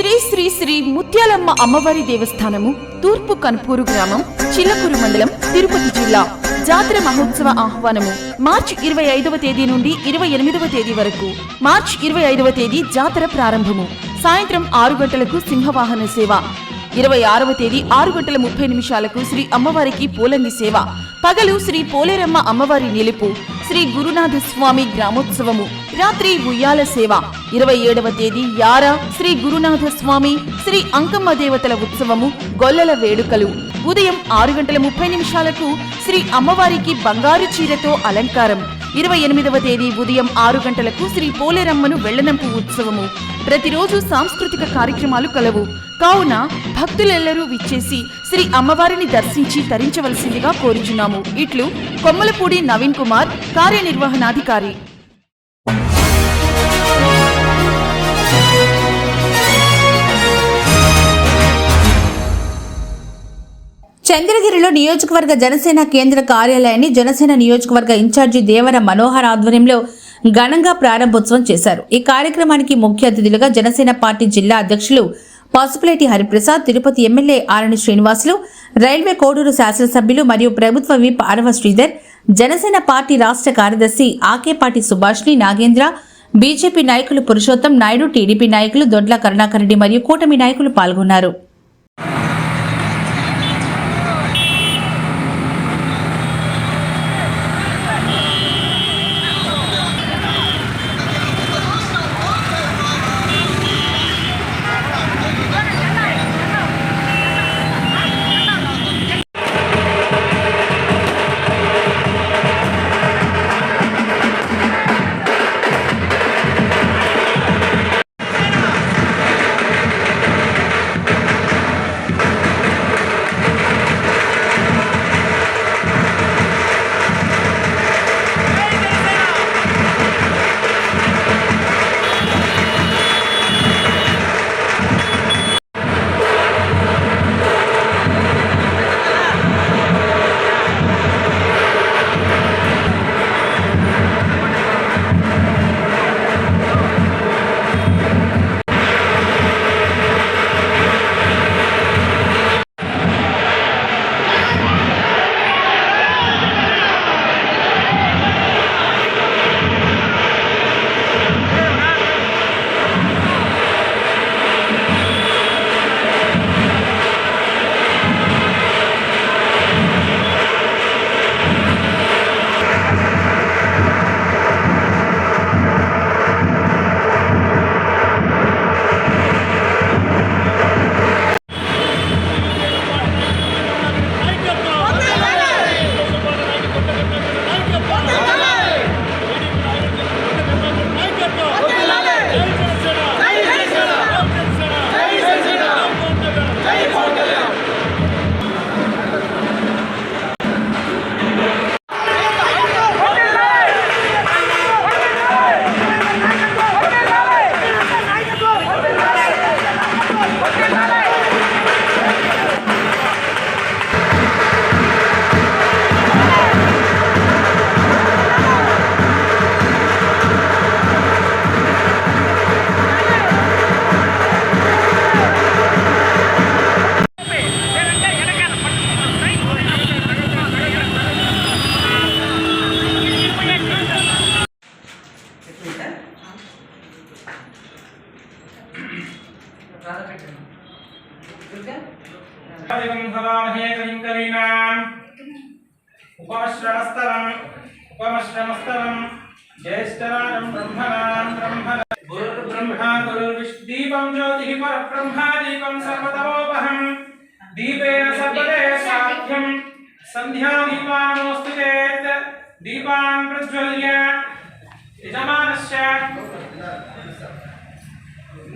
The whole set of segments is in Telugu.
శ్రీ శ్రీ శ్రీ ముత్యాలమ్మ అమ్మవారి దేవస్థానము తూర్పు కన్పూరు గ్రామం చిల్లకూరు మండలం తిరుపతి జిల్లా. జాతర మహోత్సవ ఆహ్వానము మార్చి ఇరవై ఐదవ తేదీ నుండి ఇరవై ఎనిమిదవ తేదీ వరకు. మార్చి ఇరవై ఐదవ తేదీ జాతర ప్రారంభము. సాయంత్రం ఆరు గంటలకు సింహవాహన సేవ. ఇరవై ఆరవ తేదీ ఆరు గంటల ముప్పై నిమిషాలకు శ్రీ అమ్మవారికి పోలంగి సేవ. పగలు శ్రీ పోలేరమ్మ అమ్మవారి నిలుపు. శ్రీ గురునాథ స్వామి గ్రామోత్సవము. రాత్రి ఉయ్యాల సేవ. ఇరవై ఏడవ తేదీ యార శ్రీ గురునాథ స్వామి శ్రీ అంకమ్మ దేవతల ఉత్సవము గొల్లల వేడుకలు. ఉదయం ఆరు గంటల ముప్పై నిమిషాలకు శ్రీ అమ్మవారికి బంగారు చీరతో అలంకారం. ఇరవై ఎనిమిదవ తేదీ ఉదయం ఆరు గంటలకు శ్రీ పోలేరమ్మను వెళ్ళనంపు ఉత్సవము. ప్రతిరోజు సాంస్కృతిక కార్యక్రమాలు కలవు. కావున భక్తులెల్లరూ విచ్చేసి శ్రీ అమ్మవారిని దర్శించి తరించవలసిందిగా కోరుచున్నాము. ఇట్లు కొమ్మలపూడి నవీన్ కుమార్ కార్యనిర్వహణాధికారి. చంద్రగిరిలో నియోజకవర్గ జనసేన కేంద్ర కార్యాలయాన్ని జనసేన నియోజకవర్గ ఇన్ఛార్జి దేవర మనోహర్ ఆధ్వర్యంలో ఘనంగా ప్రారంభోత్సవం చేశారు. ఈ కార్యక్రమానికి ముఖ్య అతిథులుగా జనసేన పార్టీ జిల్లా అధ్యక్షులు పసుపులేటి హరిప్రసాద్ తిరుపతి ఎమ్మెల్యే ఆరణి శ్రీనివాసులు రైల్వే కోడూరు శాసనసభ్యులు మరియు ప్రభుత్వ విప్ ఆరవ శ్రీధర్ జనసేన పార్టీ రాష్ట్ర కార్యదర్శి ఆకేపాటి సుభాష్ని నాగేంద్ర బీజేపీ నాయకులు పురుషోత్తం నాయుడు టీడీపీ నాయకులు దొడ్ల కరుణాకర్ రెడ్డి మరియు కూటమి నాయకులు పాల్గొన్నారు. उपमश्रमस्तवम् ज्येष्ठराजं ब्रह्मणां ब्रह्मण गुरुर्ब्रह्मा, गुरुर्विष्णुदीपं ज्योतिः परब्रह्मा दीपं सर्वतमोपहम् दीपेन सर्वदे साध्यं। सन्ध्यादीपानमोऽस्तु चेत् दीपान् प्रज्वल्य। यजमानस्य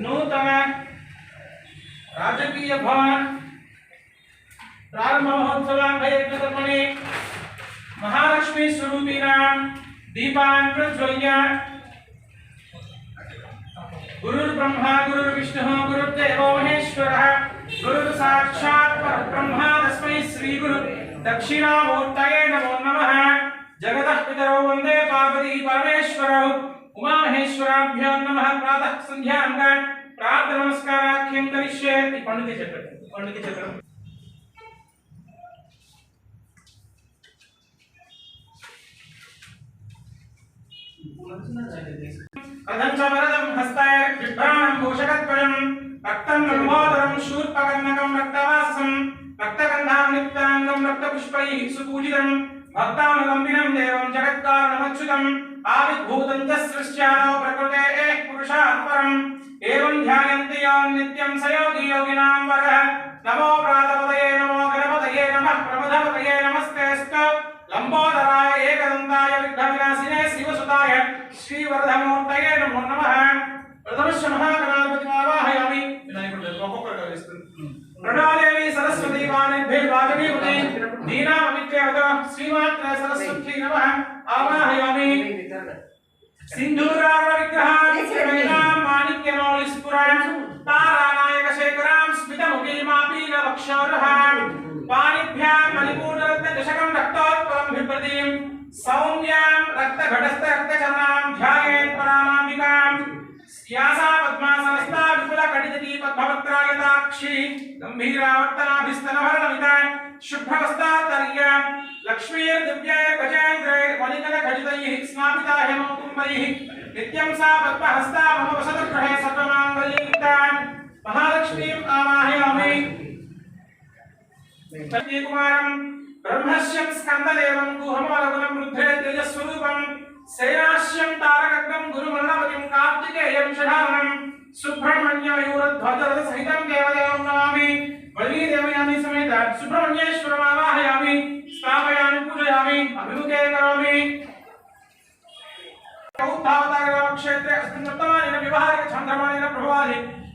नूतन राजकीय भवन प्रारंभ महोत्सवाङ्गयज्ञकर्मणि महालक्ष्मी स्वरूपी नाम दीपान प्रज्वल्या। गुरु ब्रह्मा गुरु दीपान् प्रज्वल्य गुरुर्ब्रह्मा गुरुर्विष्णुः गुरुर्देवो महेश्वरः। गुरुर्साक्षात् परब्रह्मा तस्मै दक्षिणा दक्षिणामूर्तये नमो नमः। जगतः पितरौ वंदे पार्वती परमेश्वरौ। उमामहेश्वराभ्यो नमः। प्रातः संध्या सन्ध्याङ्गान् प्रातः नमस्काराख्यं करिष्ये पंडित चक्र पंडित चक्र పండుగ హస్తాయ విభ్రాణం భూషకత్వయం రక్తం లంబోదరం శూర్పకర్ణకం రక్తవాససం రక్తగంధాం నిత్యానందం రక్తపుష్పైః సుపూజితం భక్తానుగంభినం దేవం జగత్కారణమచ్యుతం ఆవిర్భూతం చ సృష్ట్యానో ప్రకృతే పురుషాత్ పరం ఏవం ధ్యాయంతి యాన్ నిత్యం సయోగి యోగినాం వరః నమో ప్రాతపదయే నమో గణపతయే నమః ప్రమథపతయే నమస్తేస్తు విఘ్నవినాశినే శివసుతాయ శ్రీవరధమూర్తయే నమో నమః ప్రథమశ్చ మహాగణాధిపతి ఆవాహయామి వినాయకుడు ఒక్కొక్కరుగా వేస్తుంది ప్రణాదేవి సరస్వతి వాణిభ్య వాజపీపతి దీనా దీనామవిద్యావత శ్రీమాత్ర సరస్వతి నమః ఆవాహయామి సింధూరార విగ్రహాం మాణిక్యమౌళిస్ఫురాం తారానాయక శేఖరాం స్మితముఖీమాపీన వక్షోరహాం పాణిభ్యాం మణిపూర్ణరత్న దశకం రక్తోత్పలం सौम्याम रक्त घटस्थ रक्त चरणाम ध्यायेत परामांबिकाम यासा पद्मासनस्था विपुल कटित दीप भवत्रायताक्षी गंभीरावर्तनाभिस्तनभरणमिता शुभ्रवस्ता तर्य लक्ष्मीर दिव्याय गजेन्द्रैर मलिकल खचितैः स्नापिता हेमकुम्भैः नित्यं सा पद्महस्ता मम वसतगृहे सर्वमाङ्गल्ययुक्तां महालक्ष्मीम् आवाहयामि। कुमारम् బ్రహ్మశ్యం స్కందలేవం గుహమలగుణం వృద్ధే తేజస్వరూపం శైలాశ్యం తారకగం గురుమల్లవతిం కార్తికేయం షడానం సుబ్రహ్మణ్యయూరధ్వజరథ సహితం దేవదేవం నమామి వల్లీదేవయాని సమేత సుబ్రహ్మణ్యేశ్వరం ఆవాహయామి స్థాపయామి పూజయామి అభిముఖే కరోమి క్షేత్రే అస్మిన్ వర్తమానేన వివాహారిక చంద్రమానేన ప్రభవాది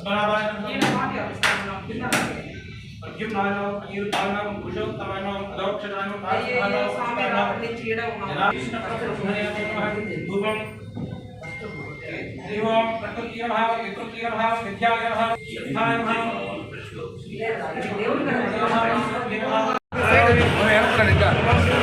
बराबर ये ना माँ क्या इसका नाम कितना और क्यों ना ना ये ना ना भूषो तमाम ना अलाउ क्षेत्र में ना ये ये सामने ना अपने चेड़ा हुआ ना इस नंबर पर सुनाने का दूरम एवं प्रकृति भाव प्रकृति भाव विद्या भाव भाव भाव ये देव करना है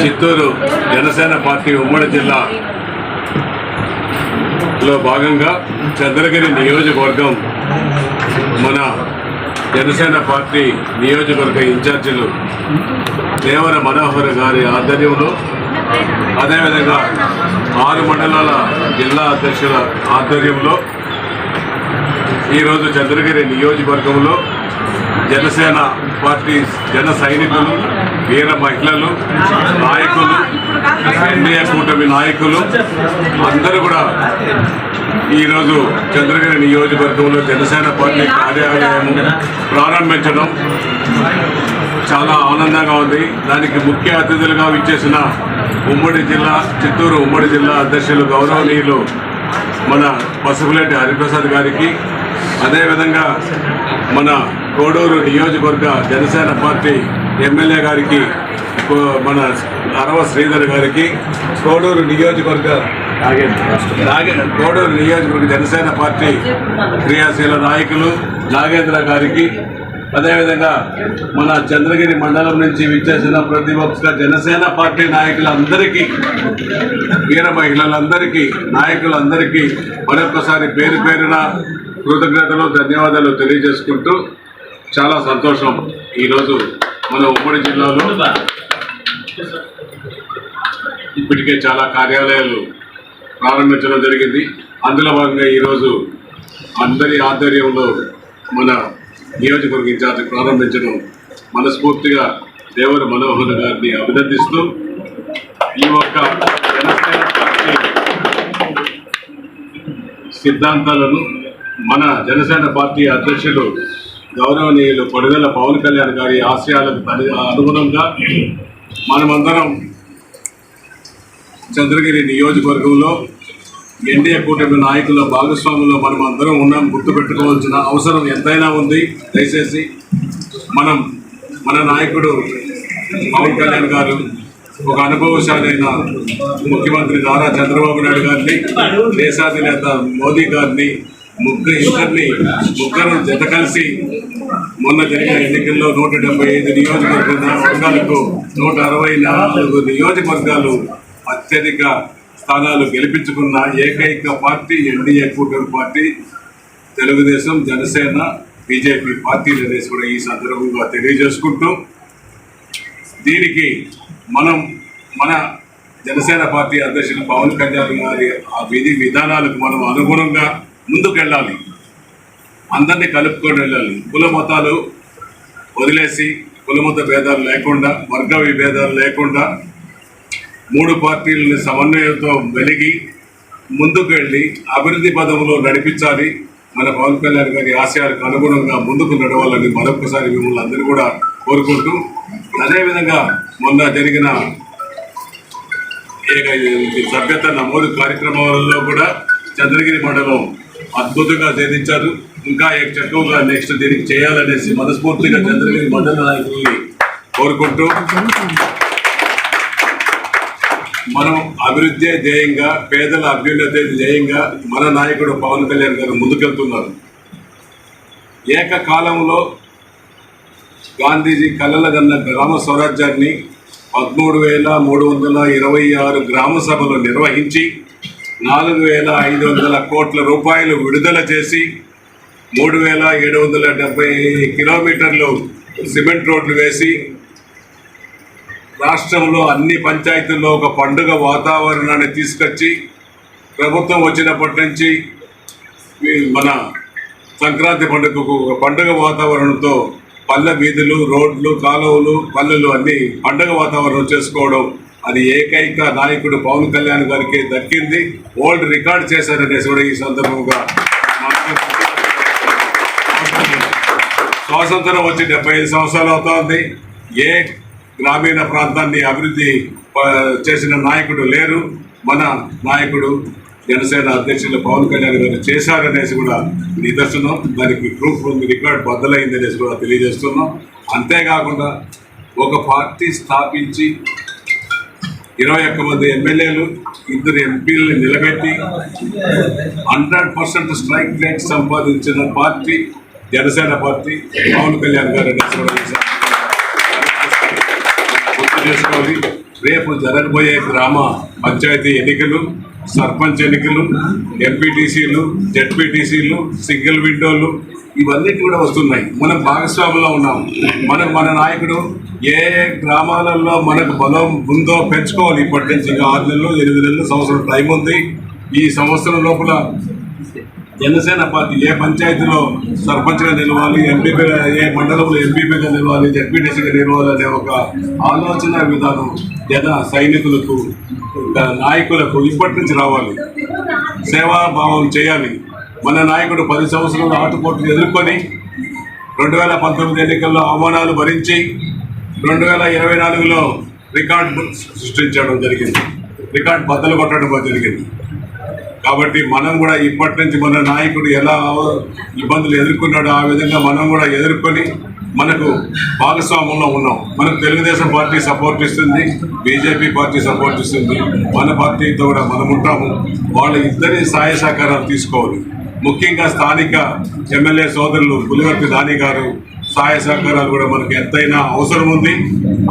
చిత్తూరు జనసేన పార్టీ ఉమ్మడి జిల్లా లో భాగంగా చంద్రగిరి నియోజకవర్గం మన జనసేన పార్టీ నియోజకవర్గ ఇన్ఛార్జీలు దేవర మనోహర్ గారి ఆధ్వర్యంలో అదేవిధంగా ఆరు మండలాల జిల్లా అధ్యక్షుల ఆధ్వర్యంలో ఈరోజు చంద్రగిరి నియోజకవర్గంలో జనసేన పార్టీ జన సైనికులు వీర మహిళలు నాయకులు ఎన్డీఏ కూటమి నాయకులు అందరూ కూడా ఈరోజు చంద్రగిరి నియోజకవర్గంలో జనసేన పార్టీ కార్యాలయం ప్రారంభించడం చాలా ఆనందంగా ఉంది. దానికి ముఖ్య అతిథులుగా విచ్చేసిన ఉమ్మడి జిల్లా చిత్తూరు ఉమ్మడి జిల్లా అధ్యక్షులు గౌరవనీయులు మన పసుపులేటి హరిప్రసాద్ గారికి అదేవిధంగా మన కోడూరు నియోజకవర్గ జనసేన పార్టీ ఎమ్మెల్యే గారికి మన అరవ శ్రీధర్ గారికి కోడూరు నియోజకవర్గ నాగే కోడూరు నియోజకవర్గ జనసేన పార్టీ క్రియాశీల నాయకులు నాగేంద్ర గారికి అదేవిధంగా మన చంద్రగిరి మండలం నుంచి విచ్చేసిన ప్రతి ఒక్క జనసేన పార్టీ నాయకులందరికీ వీర మహిళలందరికీ నాయకులందరికీ మరొకసారి పేరు పేరున కృతజ్ఞతలు ధన్యవాదాలు తెలియజేసుకుంటూ చాలా సంతోషం. ఈరోజు మన ఉమ్మడి జిల్లాలో ఇప్పటికే చాలా కార్యాలయాలు ప్రారంభించడం జరిగింది. అందులో భాగంగా ఈరోజు అందరి ఆధ్వర్యంలో మన నియోజకవర్గ ఇన్ఛార్జి ప్రారంభించడం మనస్ఫూర్తిగా దేవర మనోహర్ గారిని అభినందిస్తూ ఈ ఒక్క సిద్ధాంతాలను మన జనసేన పార్టీ అధ్యక్షులు గౌరవనీయులు కొడుగల పవన్ కళ్యాణ్ గారి ఆశయాలకు తని- అనుగుణంగా మనమందరం చంద్రగిరి నియోజకవర్గంలో ఎన్డీఏ కూటమి నాయకుల భాగస్వాములో మనం అందరం ఉన్నాం. గుర్తుపెట్టుకోవాల్సిన అవసరం ఎంతైనా ఉంది. దయచేసి మనం మన నాయకుడు పవన్ కళ్యాణ్ గారు ఒక అనుభవశాలైన ముఖ్యమంత్రి నారా చంద్రబాబు నాయుడు గారిని దేశాధినేత మోదీ గారిని ముగ్గురు ఇద్దరిని ముగ్గురు జత కలిసి మొన్న జరిగిన ఎన్నికల్లో నూట డెబ్బై ఐదు నియోజకవర్గ వర్గాలకు నూట అరవై నాలుగు నియోజకవర్గాలు అత్యధిక స్థానాలు గెలిపించుకున్న ఏకైక పార్టీ ఎన్డీఏ కూటమి పార్టీ. తెలుగుదేశం జనసేన బీజేపీ పార్టీలు అనేసి కూడా ఈ సందర్భంగా తెలియజేసుకుంటూ దీనికి మనం మన జనసేన పార్టీ అధ్యక్షులు పవన్ కళ్యాణ్ గారి ఆ విధి విధానాలకు మనం అనుగుణంగా ముందుకెళ్ళాలి. అందరినీ కలుపుకొని వెళ్ళాలి. కుల మతాలు వదిలేసి కులమత భేదాలు లేకుండా వర్గ విభేదాలు లేకుండా మూడు పార్టీలని సమన్వయంతో వెలిగి ముందుకు వెళ్ళి అభివృద్ధి పదంలో నడిపించాలి. మన పవన్ కళ్యాణ్ గారి ఆశయాలకు అనుగుణంగా ముందుకు నడవాలని మరొకసారి మిమ్మల్ని అందరూ కూడా కోరుకుంటూ అదేవిధంగా మొన్న జరిగిన సభ్యత నమోదు కార్యక్రమాలలో కూడా చంద్రగిరి మండలం అద్భుతంగా ఛేదించారు. ఇంకా ఎక్కువగా నెక్స్ట్ దీనికి చేయాలనేసి మనస్ఫూర్తిగా చంద్రగిరి మండల నాయకుల్ని కోరుకుంటూ మనం అభివృద్ధి ధ్యేయంగా పేదల అభ్యున్నతి ధ్యేయంగా మన నాయకుడు పవన్ కళ్యాణ్ గారు ముందుకెళ్తున్నారు. ఏకకాలంలో గాంధీజీ కలల కన్న గ్రామ స్వరాజ్యాన్ని పదమూడు వేల మూడు వందల ఇరవై ఆరు గ్రామ సభలు నిర్వహించి నాలుగు వేల ఐదు వందల కోట్ల రూపాయలు విడుదల చేసి మూడు వేల ఏడు వందల డెబ్బై కిలోమీటర్లు సిమెంట్ రోడ్లు వేసి రాష్ట్రంలో అన్ని పంచాయతీల్లో ఒక పండుగ వాతావరణాన్ని తీసుకొచ్చి ప్రభుత్వం వచ్చినప్పటి నుంచి మన సంక్రాంతి పండుగకు ఒక పండుగ వాతావరణంతో పల్లె వీధులు రోడ్లు కాలువలు పల్లెలు అన్నీ పండుగ వాతావరణం చేసుకోవడం అది ఏకైక నాయకుడు పవన్ కళ్యాణ్ గారికి దక్కింది. ఓల్డ్ రికార్డ్ చేశారనేసి కూడా ఈ సందర్భంగా. స్వాతంత్రం వచ్చి డెబ్బై ఐదు సంవత్సరాలు అవుతోంది. ఏ గ్రామీణ ప్రాంతాన్ని అభివృద్ధి ప- చేసిన నాయకుడు లేరు. మన నాయకుడు జనసేన అధ్యక్షులు పవన్ కళ్యాణ్ గారు చేశారనేసి కూడా నిదర్శనం. దానికి ప్రూఫ్ ఉంది రికార్డ్ బద్దలైంది అనేసి కూడా తెలియజేస్తున్నాం. అంతేకాకుండా ఒక పార్టీ స్థాపించి ఇరవై ఒక్క మంది ఎమ్మెల్యేలు ఇద్దరు ఎంపీలను నిలబెట్టి హండ్రెడ్ పర్సెంట్ స్ట్రైక్ రేట్ సంపాదించిన పార్టీ జనసేన పార్టీ పవన్ కళ్యాణ్ గారు గుర్తు చేసుకోవాలి రేపు జరగబోయే గ్రామ పంచాయతీ ఎన్నికలు సర్పంచ్ ఎన్నికలు ఎంపీటీసీలు జెడ్పీటీసీలు సింగిల్ విండోలు ఇవన్నీ కూడా వస్తున్నాయి. మనం భాగస్వాములో ఉన్నాం. మనకు మన నాయకుడు ఏ ఏ గ్రామాలలో మనకు బలం ఉందో పెంచుకోవాలి. ఇప్పటి నుంచి ఇంకా ఆరు నెలలు ఎనిమిది నెలలు సంవత్సరం టైం ఉంది. ఈ సంవత్సరం లోపల జనసేన పార్టీ ఏ పంచాయతీలో సర్పంచ్గా నిలవాలి ఎంపీపీ ఏ మండలంలో ఎంపీపీగా నిలవాలి జడ్పీటీసీగా నిలవాలి అనే ఒక ఆలోచన విధానం జన సైనికులకు నాయకులకు ఇప్పటి నుంచి రావాలి. సేవాభావం చేయాలి. మన నాయకుడు పది సంవత్సరాలు ఆటుపోట్లు ఎదుర్కొని రెండు వేల పంతొమ్మిది ఎన్నికల్లో అవమానాలు భరించి రెండు వేల ఇరవై నాలుగులో రికార్డు సృష్టించడం జరిగింది. రికార్డు బద్దలు కొట్టడం జరిగింది. కాబట్టి మనం కూడా ఇప్పటి నుంచి మన నాయకుడు ఎలా ఇబ్బందులు ఎదుర్కొన్నాడో ఆ విధంగా మనం కూడా ఎదుర్కొని మనకు భాగస్వామ్యంలో ఉన్నాం. మనకు తెలుగుదేశం పార్టీ సపోర్ట్ ఇస్తుంది బీజేపీ పార్టీ సపోర్ట్ ఇస్తుంది. మన పార్టీతో కూడా మనం ఉంటాము. వాళ్ళ ఇద్దరి సహాయ సహకారాలు తీసుకోవాలి. ముఖ్యంగా స్థానిక ఎమ్మెల్యే సోదరులు పులివర్తి దాని గారు సహాయ సహకారాలు కూడా మనకు ఎంతైనా అవసరం ఉంది.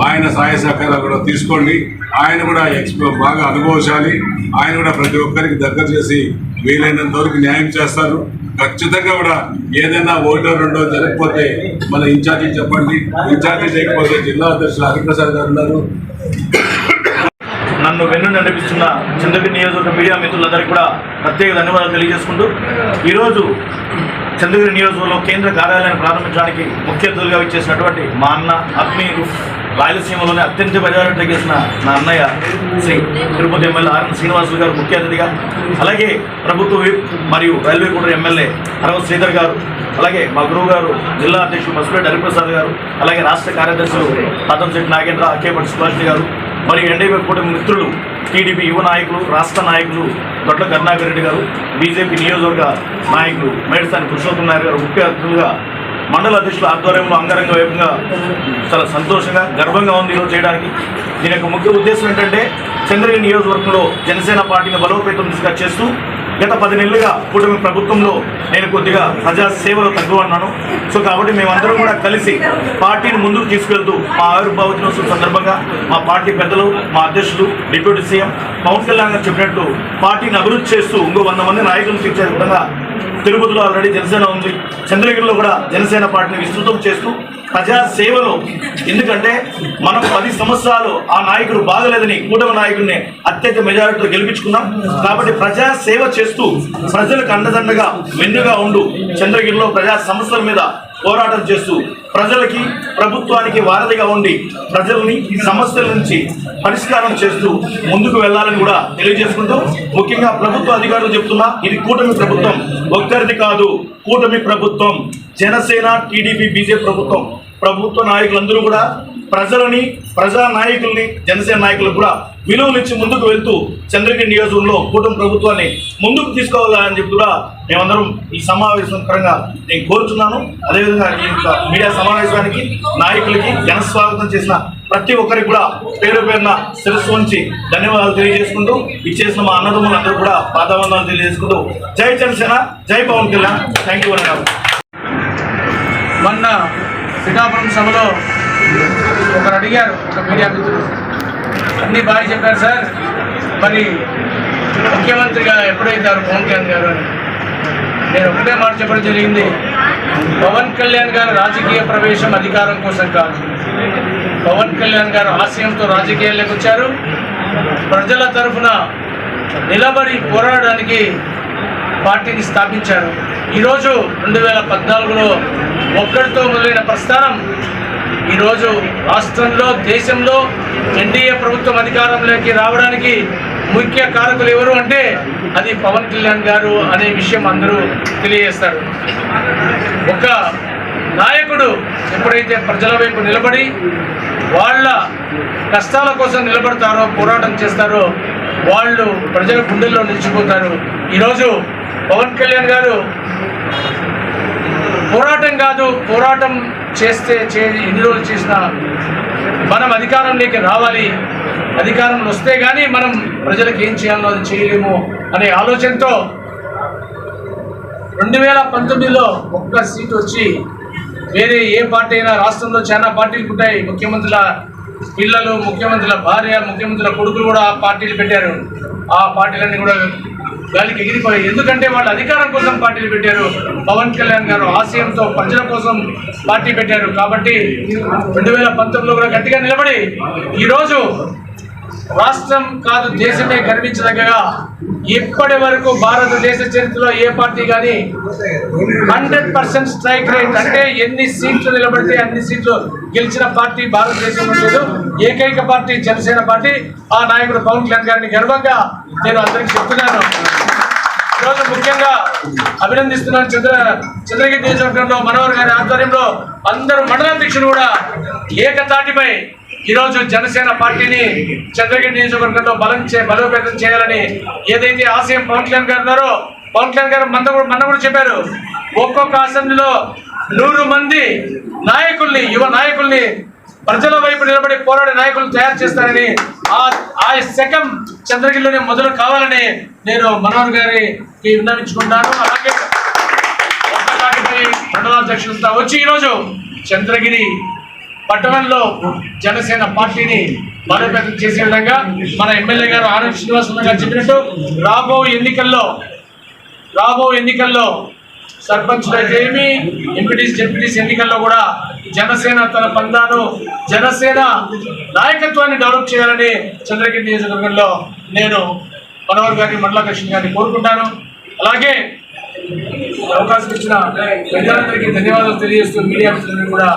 ఆయన సహాయ సహకారాలు కూడా తీసుకోండి. ఆయన కూడా ఎక్స్పో బాగా అనుభవశాలి ఆయన కూడా ప్రతి ఒక్కరికి దగ్గర చేసి వీలైనంత వరకు న్యాయం చేస్తారు. ఖచ్చితంగా కూడా ఏదైనా ఓటర్ రెండో జరగకపోతే మన ఇన్ఛార్జి చెప్పండి. ఇన్ఛార్జి చేయకపోతే జిల్లా అధ్యక్షులు హరిప్రసాద్ గారు ఉన్నారు. నన్ను వెన్ను నడిపిస్తున్న చంద్రగిరి నియోజకవర్గ మీడియా మిత్రులందరికీ కూడా ప్రత్యేక ధన్యవాదాలు తెలియజేసుకుంటూ ఈరోజు చంద్రగిరి నియోజకవర్గంలో కేంద్ర కార్యాలయాన్ని ప్రారంభించడానికి ముఖ్య అతిథులుగా ఇచ్చేసినటువంటి మా అన్న ఆత్మీయులు రాయలసీమలోనే అత్యంత ప్రజాదరణ చేసిన నా అన్నయ్య శ్రీ తిరుపతి ఎమ్మెల్యే ఆర్ఎన్ శ్రీనివాసులు గారు ముఖ్య అతిథిగా అలాగే ప్రభుత్వ విప్ మరియు రైల్వే కోటర్ ఎమ్మెల్యే అరవ శ్రీధర్ గారు అలాగే మా గురువు గారు జిల్లా అధ్యక్షుడు మసిరెడ్డి హరిప్రసాద్ గారు అలాగే రాష్ట్ర కార్యదర్శులు పతంశెట్టి నాగేంద్ర అక్కేపట్టి సుభాష్ గారు మరియు ఎన్డీఏ కూటమి మిత్రులు టీడీపీ యువ నాయకులు రాష్ట్ర నాయకులు దొడ్ల కరుణాకర్ రెడ్డి గారు బీజేపీ నియోజకవర్గ నాయకులు మేడసాని పురుషోత్తం నాయుడు గారు ముఖ్య అతిథులుగా మండల అధ్యక్షుల ఆధ్వర్యంలో అంగరంగ వైపుగా చాలా సంతోషంగా గర్వంగా ఉంది ఈరోజు చేయడానికి. దీని యొక్క ముఖ్య ఉద్దేశం ఏంటంటే చంద్రగిరి నియోజకవర్గంలో జనసేన పార్టీని బలోపేతం దిశగా చేస్తూ గత పది నెలలుగా కూటమి ప్రభుత్వంలో నేను కొద్దిగా ప్రజా సేవలో తక్కువ సో కాబట్టి మేమందరం కూడా కలిసి పార్టీని ముందుకు తీసుకెళ్తూ మా ఆవిర్భావ దినోత్సవం సందర్భంగా మా పార్టీ పెద్దలు మా అధ్యక్షులు డిప్యూటీ సీఎం పవన్ కళ్యాణ్ గారు చెప్పినట్టు పార్టీని అభివృద్ధి చేస్తూ ఇంకో వంద మంది నాయకులను తీర్చే విధంగా తిరుపతిలో ఆల్రెడీ జనసేన ఉంది. చంద్రగిరిలో కూడా జనసేన పార్టీని విస్తృతం చేస్తూ ప్రజా సేవలో ఎందుకంటే మనం పది సంవత్సరాలు ఆ నాయకుడు బాగలేదని కూటమి నాయకుడిని అత్యధిక మెజారిటీతో గెలిపించుకున్నాం. కాబట్టి ప్రజా సేవ చేస్తూ ప్రజలకు అండదండగా వెన్నుగా ఉండు చంద్రగిరిలో ప్రజా సమస్యల మీద పోరాటం చేస్తూ ప్రజలకి ప్రభుత్వానికి వారధిగా ఉండి ప్రజల్ని సమస్యల నుంచి పరిష్కారం చేస్తూ ముందుకు వెళ్ళాలని కూడా తెలియజేసుకుంటూ ముఖ్యంగా ప్రభుత్వ అధికారులు చెప్తున్నా ఇది కూటమి ప్రభుత్వం. ఒక్కరిది కాదు కూటమి ప్రభుత్వం. జనసేన టీడీపీ బీజేపీ ప్రభుత్వం. ప్రభుత్వ నాయకులందరూ కూడా ప్రజలని ప్రజా నాయకుల్ని జనసేన నాయకులకు కూడా విలువలు ఇచ్చి ముందుకు వెళ్తూ చంద్రగిరి నియోజకవర్గంలో కూటమి ప్రభుత్వాన్ని ముందుకు తీసుకోవాలని చెప్పి కూడా మేమందరం ఈ సమావేశం పరంగా నేను కోరుతున్నాను అదేవిధంగా ఈ యొక్క మీడియా సమావేశానికి నాయకులకి జనస్వాగతం చేసిన ప్రతి ఒక్కరికి కూడా పేరు పేరున శిరస్సు ఉంచి ధన్యవాదాలు తెలియజేసుకుంటూ ఇచ్చేసిన మా అన్నదమ్ములందరూ కూడా పాదావందనాలు తెలియజేసుకుంటూ జై జనసేన జై పవన్ కళ్యాణ్. థ్యాంక్ యూ అన్నారు మొన్న పిఠాపురం సభలో ఒకరు అడిగారు ఒక మీడియా మిత్రులు. అన్ని బాగా చెప్పారు సార్. మరి ముఖ్యమంత్రిగా ఎప్పుడైతారు పవన్ కళ్యాణ్ గారు అని? నేను ఒకటే మాట చెప్పడం జరిగింది. పవన్ కళ్యాణ్ గారు రాజకీయ ప్రవేశం అధికారం కోసం కాదు. పవన్ కళ్యాణ్ గారు ఆశయంతో రాజకీయాల్లోకి వచ్చారు. ప్రజల తరఫున నిలబడి పోరాడడానికి పార్టీని స్థాపించారు. ఈరోజు రెండు వేల పద్నాలుగులో ఒక్కడితో మొదలైన ప్రస్థానం ఈరోజు రాష్ట్రంలో దేశంలో ఎన్డీఏ ప్రభుత్వం అధికారంలోకి రావడానికి ముఖ్య కారకులు ఎవరు అంటే అది పవన్ కళ్యాణ్ గారు అనే విషయం అందరూ తెలియజేస్తారు. ఒక నాయకుడు ఎప్పుడైతే ప్రజల వైపు నిలబడి వాళ్ళ కష్టాల కోసం నిలబడతారో పోరాటం చేస్తారో వాళ్ళు ప్రజల గుండెల్లో నిలిచిపోతారు. ఈరోజు పవన్ కళ్యాణ్ గారు పోరాటం కాదు పోరాటం చేస్తే చే ఎన్ని రోజులు చేసినా మనం అధికారంలోకి రావాలి. అధికారం వస్తే కానీ మనం ప్రజలకు ఏం చేయాలో అది చేయలేము అనే ఆలోచనతో రెండు వేల పంతొమ్మిదిలో ఒక్క సీట్ వచ్చి వేరే ఏ పార్టీ అయినా రాష్ట్రంలో చాలా పార్టీలు పుట్టాయి. ముఖ్యమంత్రుల పిల్లలు ముఖ్యమంత్రుల భార్య ముఖ్యమంత్రుల కొడుకులు కూడా ఆ పార్టీలు పెట్టారు. ఆ పార్టీలన్నీ కూడా దానికి ఎగిరిపోయాయి. ఎందుకంటే వాళ్ళు అధికారం కోసం పార్టీలు పెట్టారు. పవన్ కళ్యాణ్ గారు ఆశయంతో ప్రజల కోసం పార్టీ పెట్టారు. కాబట్టి రెండు వేల పంతొమ్మిదిలో కూడా గట్టిగా నిలబడి ఈరోజు రాష్ట్రం కాదు దేశమే గర్వించదగ్గగా ఇప్పటి వరకు భారతదేశ చరిత్రలో ఏ పార్టీ కానీ హండ్రెడ్ పర్సెంట్ స్ట్రైక్ రేట్ అంటే ఎన్ని సీట్లు నిలబడితే అన్ని సీట్లు గెలిచిన పార్టీ భారతదేశంలో లేదు ఏకైక పార్టీ జనసేన పార్టీ. ఆ నాయకుడు పవన్ కళ్యాణ్ గారిని గర్వంగా నేను అందరికీ చెప్తున్నాను. ఈరోజు ముఖ్యంగా అభినందిస్తున్నాను చంద్ర చంద్రగిరి నియోజకవర్గంలో మనోహర్ గారి ఆధ్వర్యంలో అందరూ మండలాధ్యక్షులు కూడా ఏకతాటిపై ఈరోజు జనసేన పార్టీని చంద్రగిరి నియోజకవర్గంలో బలం చే బలోపేతం చేయాలని ఏదైతే ఆశయం పవన్ కళ్యాణ్ గారు ఉన్నారో పవన్ కళ్యాణ్ గారు మన కూడా మన కూడా చెప్పారు. ఒక్కొక్క అసెంబ్లీలో నూరు మంది నాయకుల్ని యువ నాయకుల్ని ప్రజల వైపు నిలబడి పోరాడే నాయకులు తయారు చేస్తారని ఆ ఆ శకం చంద్రగిరిలోనే మొదలు కావాలని నేను మనోహర్ గారికి విన్నవించుకుంటాను. అలాగే ఒక్కసారిపై మండలాధ్యక్షులంతా వచ్చి ఈరోజు చంద్రగిరి పట్టణంలో జనసేన పార్టీని బలోపేతం చేసే విధంగా మన ఎమ్మెల్యే గారు ఆనంద్ శ్రీనివాసరావు గారు చెప్పినట్టు రాబో ఎన్నికల్లో రాబో ఎన్నికల్లో సర్పంచ్లు అయితే ఏమి ఎంపీటీస్ జెడ్పీటీస్ ఎన్నికల్లో కూడా జనసేన తన పందాను జనసేన నాయకత్వాన్ని డెవలప్ చేయాలని చంద్రగిరి నియోజకవర్గంలో నేను మనోహర్ గారిని మండల కృష్ణ గారిని కోరుకుంటాను. అలాగే అవకాశం ఇచ్చిన ప్రజలందరికీ ధన్యవాదాలు తెలియజేస్తూ మీడియా కూడా